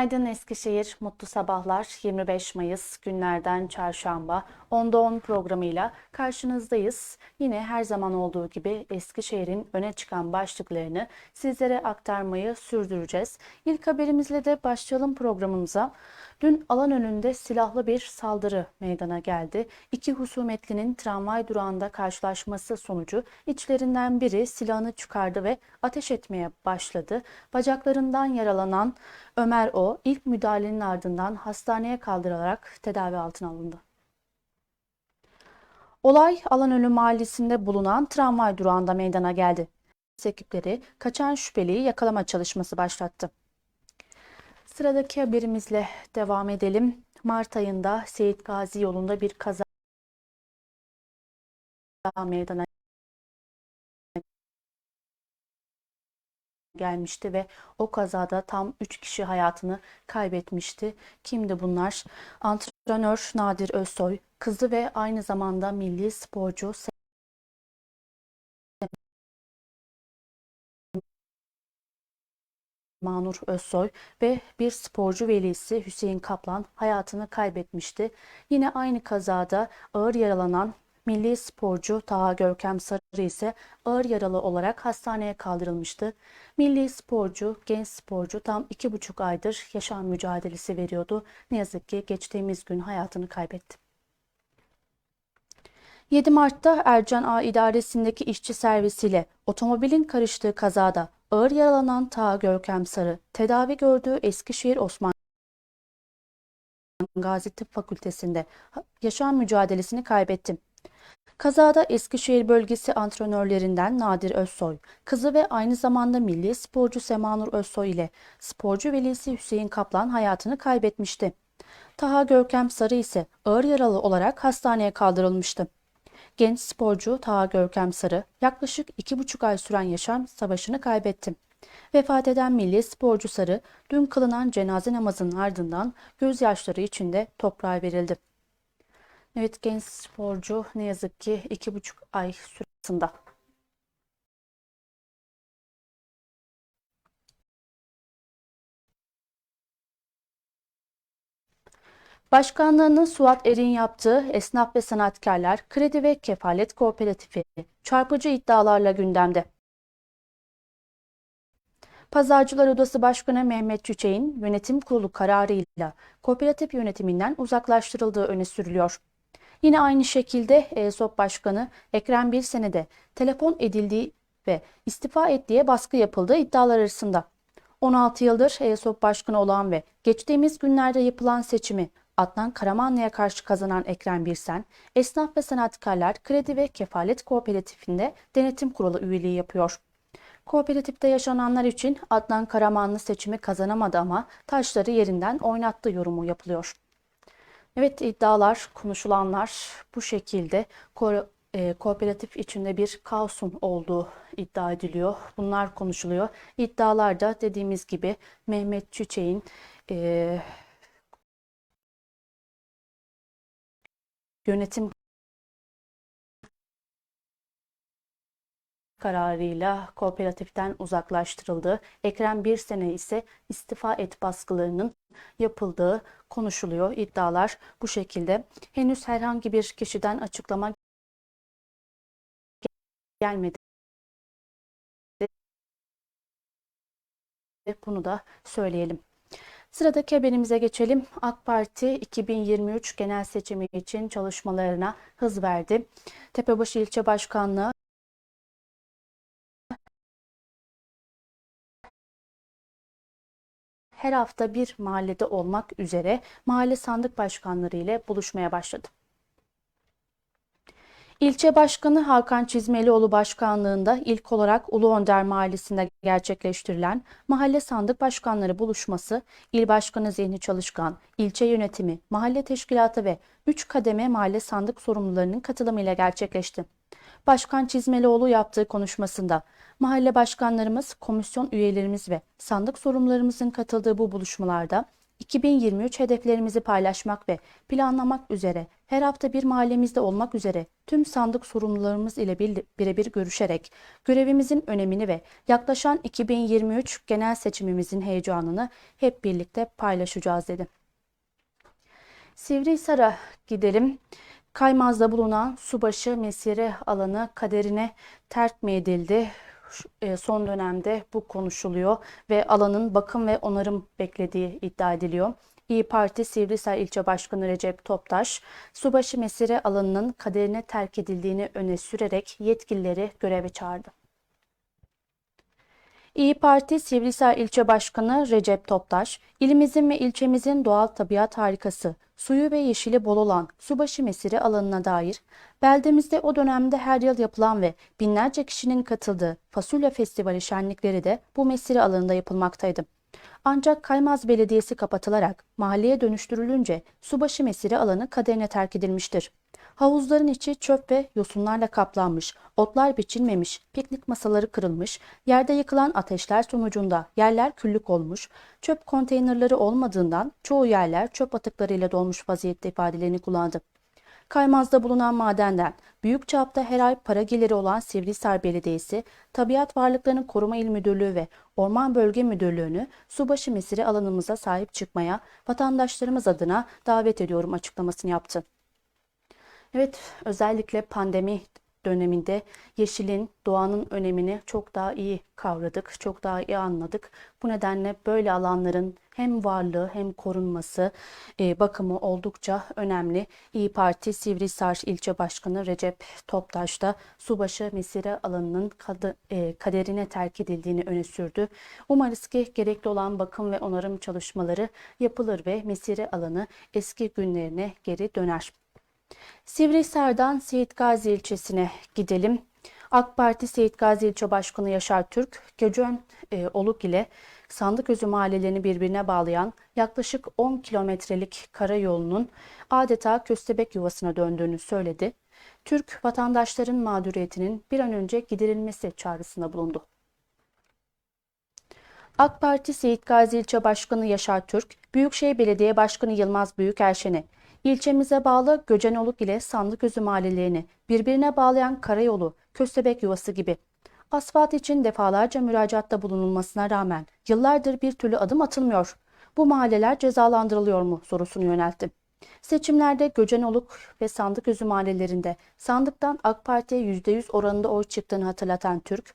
Günaydın Eskişehir, mutlu sabahlar. 25 Mayıs günlerden çarşamba 10'da 10 programıyla karşınızdayız. Yine her zaman olduğu gibi Eskişehir'in öne çıkan başlıklarını sizlere aktarmayı sürdüreceğiz. İlk haberimizle de başlayalım programımıza. Dün alan önünde silahlı bir saldırı meydana geldi. İki husumetlinin tramvay durağında karşılaşması sonucu içlerinden biri silahını çıkardı ve ateş etmeye başladı. Bacaklarından yaralanan Ömer O ilk müdahalenin ardından hastaneye kaldırılarak tedavi altına alındı. Olay Alanölü mahallesinde bulunan tramvay durağında meydana geldi. Ekipleri kaçan şüpheliyi yakalama çalışması başlattı. Sıradaki haberimizle devam edelim. Mart ayında Seyit Gazi yolunda bir kaza meydana gelmişti ve o kazada tam 3 kişi hayatını kaybetmişti. Kimdi bunlar? Antrenör Nadir Özsoy, kızı ve aynı zamanda milli sporcu Manur Özsoy ve bir sporcu velisi Hüseyin Kaplan hayatını kaybetmişti. Yine aynı kazada ağır yaralanan milli sporcu Taha Görkem Sarı ise ağır yaralı olarak hastaneye kaldırılmıştı. Milli sporcu, genç sporcu tam iki buçuk aydır yaşam mücadelesi veriyordu. Ne yazık ki geçtiğimiz gün hayatını kaybetti. 7 Mart'ta Ercan A idaresindeki işçi servisiyle otomobilin karıştığı kazada ağır yaralanan Taha Görkem Sarı tedavi gördüğü Eskişehir Osman Gazi Tıp Fakültesi'nde yaşam mücadelesini kaybetti. Kazada Eskişehir bölgesi antrenörlerinden Nadir Özsoy, kızı ve aynı zamanda milli sporcu Semanur Özsoy ile sporcu velisi Hüseyin Kaplan hayatını kaybetmişti. Taha Görkem Sarı ise ağır yaralı olarak hastaneye kaldırılmıştı. Genç sporcu Taha Görkem Sarı yaklaşık iki buçuk ay süren yaşam savaşını kaybetti. Vefat eden milli sporcu Sarı dün kılınan cenaze namazının ardından gözyaşları içinde toprağa verildi. Evet genç sporcu ne yazık ki iki buçuk ay süresinde. Başkanlığını Suat Er'in yaptığı Esnaf ve Sanatkarlar Kredi ve Kefalet Kooperatifi çarpıcı iddialarla gündemde. Pazarcılar Odası Başkanı Mehmet Çiçek'in yönetim kurulu kararıyla kooperatif yönetiminden uzaklaştırıldığı öne sürülüyor. Yine aynı şekilde ESOP Başkanı Ekrem Birsen'e telefon edildiği ve istifa ettiği baskı yapıldığı iddialar arasında. 16 yıldır ESOP Başkanı olan ve geçtiğimiz günlerde yapılan seçimi Adnan Karamanlı'ya karşı kazanan Ekrem Birsen, Esnaf ve Sanatkarlar Kredi ve Kefalet Kooperatifinde denetim kurulu üyeliği yapıyor. Kooperatifte yaşananlar için Adnan Karamanlı seçimi kazanamadı ama taşları yerinden oynattı yorumu yapılıyor. Evet iddialar, konuşulanlar bu şekilde Ko e, kooperatif içinde bir kaosun olduğu iddia ediliyor. Bunlar konuşuluyor. İddialarda dediğimiz gibi Mehmet Çiçek'in e, yönetim kararıyla kooperatiften uzaklaştırıldı. Ekrem bir sene ise istifa et baskılarının yapıldığı konuşuluyor. İddialar bu şekilde. Henüz herhangi bir kişiden açıklama gelmedi. Bunu da söyleyelim. Sıradaki haberimize geçelim. AK Parti 2023 genel seçimi için çalışmalarına hız verdi. Tepebaşı İlçe Başkanlığı her hafta bir mahallede olmak üzere mahalle sandık başkanları ile buluşmaya başladı. İlçe Başkanı Hakan Çizmelioğlu başkanlığında ilk olarak Ulu Önder Mahallesi'nde gerçekleştirilen Mahalle Sandık Başkanları buluşması, İl Başkanı Zihni Çalışkan, ilçe yönetimi, mahalle teşkilatı ve 3 kademe mahalle sandık sorumlularının katılımıyla gerçekleşti. Başkan Çizmelioğlu yaptığı konuşmasında mahalle başkanlarımız, komisyon üyelerimiz ve sandık sorumlularımızın katıldığı bu buluşmalarda 2023 hedeflerimizi paylaşmak ve planlamak üzere her hafta bir mahallemizde olmak üzere tüm sandık sorumlularımız ile bir- birebir görüşerek görevimizin önemini ve yaklaşan 2023 genel seçimimizin heyecanını hep birlikte paylaşacağız dedi. Sivrihisar'a gidelim. Kaymaz'da bulunan subaşı mesire alanı kaderine terk mi edildi? E, Son dönemde bu konuşuluyor ve alanın bakım ve onarım beklediği iddia ediliyor. İyi Parti Sivrihisar İlçe Başkanı Recep Toptaş, subaşı mesire alanının kaderine terk edildiğini öne sürerek yetkilileri göreve çağırdı. İyi Parti Sivrihisar İlçe Başkanı Recep Toptaş, ilimizin ve ilçemizin doğal tabiat harikası, suyu ve yeşili bol olan Subaşı Mesire alanına dair, beldemizde o dönemde her yıl yapılan ve binlerce kişinin katıldığı Fasulye Festivali şenlikleri de bu mesire alanında yapılmaktaydı. Ancak Kaymaz Belediyesi kapatılarak mahalleye dönüştürülünce Subaşı Mesire alanı kaderine terk edilmiştir. Havuzların içi çöp ve yosunlarla kaplanmış, otlar biçilmemiş, piknik masaları kırılmış, yerde yıkılan ateşler sonucunda yerler küllük olmuş, çöp konteynerleri olmadığından çoğu yerler çöp atıklarıyla dolmuş vaziyette ifadelerini kullandı. Kaymaz'da bulunan madenden büyük çapta her ay para geliri olan Sivrihisar Belediyesi, Tabiat Varlıklarını Koruma İl Müdürlüğü ve Orman Bölge Müdürlüğü'nü subaşı mesire alanımıza sahip çıkmaya vatandaşlarımız adına davet ediyorum açıklamasını yaptı. Evet, özellikle pandemi döneminde yeşilin, doğanın önemini çok daha iyi kavradık, çok daha iyi anladık. Bu nedenle böyle alanların hem varlığı hem korunması, e, bakımı oldukça önemli. İyi Parti Sivrihisar İlçe Başkanı Recep Toptaş da subaşı mesire alanının kadı- e, kaderine terk edildiğini öne sürdü. Umarız ki gerekli olan bakım ve onarım çalışmaları yapılır ve mesire alanı eski günlerine geri döner. Sivrihisar'dan Seyit Gazi ilçesine gidelim. AK Parti Seyit Gazi İlçe Başkanı Yaşar Türk, Göcön e, Oluk ile Sandıközü mahallelerini birbirine bağlayan yaklaşık 10 kilometrelik karayolunun adeta köstebek yuvasına döndüğünü söyledi. Türk, vatandaşların mağduriyetinin bir an önce giderilmesi çağrısında bulundu. AK Parti Seyit Gazi İlçe Başkanı Yaşar Türk, Büyükşehir Belediye Başkanı Yılmaz Büyükerşen'e ilçemize bağlı Göcenoluk ile Sandıközü mahallelerini birbirine bağlayan karayolu, Köstebek Yuvası gibi asfalt için defalarca müracaatta bulunulmasına rağmen yıllardır bir türlü adım atılmıyor. Bu mahalleler cezalandırılıyor mu sorusunu yöneltti. Seçimlerde Göcenoluk ve Sandıközü mahallelerinde sandıktan AK Parti'ye %100 oranında oy çıktığını hatırlatan Türk,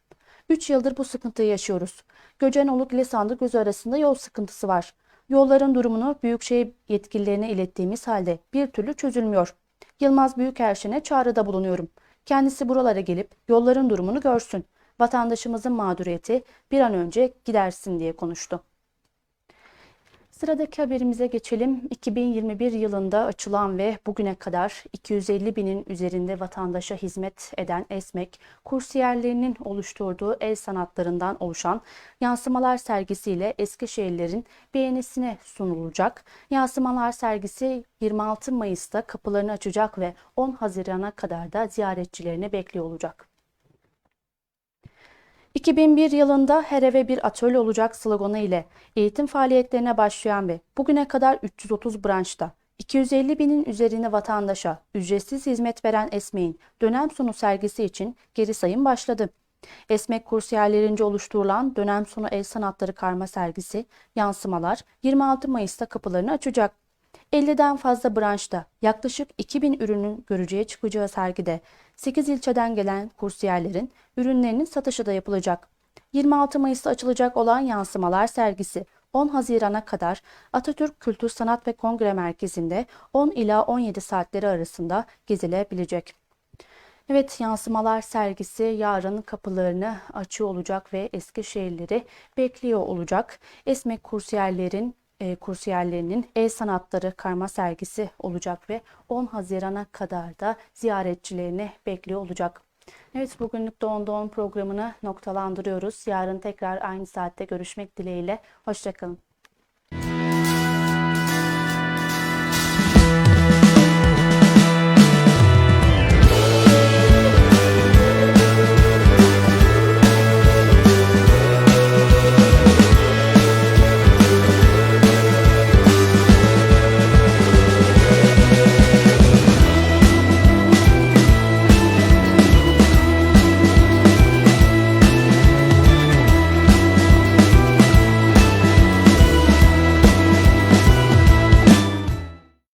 3 yıldır bu sıkıntıyı yaşıyoruz. Göcenoluk ile Sandıközü arasında yol sıkıntısı var. Yolların durumunu Büyükşehir yetkililerine ilettiğimiz halde bir türlü çözülmüyor. Yılmaz Büyükerşen'e çağrıda bulunuyorum. Kendisi buralara gelip yolların durumunu görsün. Vatandaşımızın mağduriyeti bir an önce gidersin diye konuştu. Sıradaki haberimize geçelim. 2021 yılında açılan ve bugüne kadar 250 binin üzerinde vatandaşa hizmet eden ESMEK, kursiyerlerinin oluşturduğu el sanatlarından oluşan yansımalar sergisiyle Eskişehirlerin beğenisine sunulacak. Yansımalar sergisi 26 Mayıs'ta kapılarını açacak ve 10 Haziran'a kadar da ziyaretçilerini bekliyor olacak. 2001 yılında her eve bir atölye olacak sloganı ile eğitim faaliyetlerine başlayan ve bugüne kadar 330 branşta 250 binin üzerine vatandaşa ücretsiz hizmet veren ESMEK'in dönem sonu sergisi için geri sayım başladı. ESMEK kursiyerlerince oluşturulan dönem sonu el sanatları karma sergisi yansımalar 26 Mayıs'ta kapılarını açacak. 50'den fazla branşta yaklaşık 2000 ürünün görücüye çıkacağı sergide 8 ilçeden gelen kursiyerlerin ürünlerinin satışı da yapılacak. 26 Mayıs'ta açılacak olan yansımalar sergisi 10 Haziran'a kadar Atatürk Kültür Sanat ve Kongre Merkezi'nde 10 ila 17 saatleri arasında gezilebilecek. Evet, yansımalar sergisi yarın kapılarını açıyor olacak ve Eskişehirleri bekliyor olacak. Esmek kursiyerlerin e, kursiyerlerinin el sanatları karma sergisi olacak ve 10 Haziran'a kadar da ziyaretçilerini bekliyor olacak. Evet bugünlük Doğan Doğan programını noktalandırıyoruz. Yarın tekrar aynı saatte görüşmek dileğiyle. Hoşçakalın.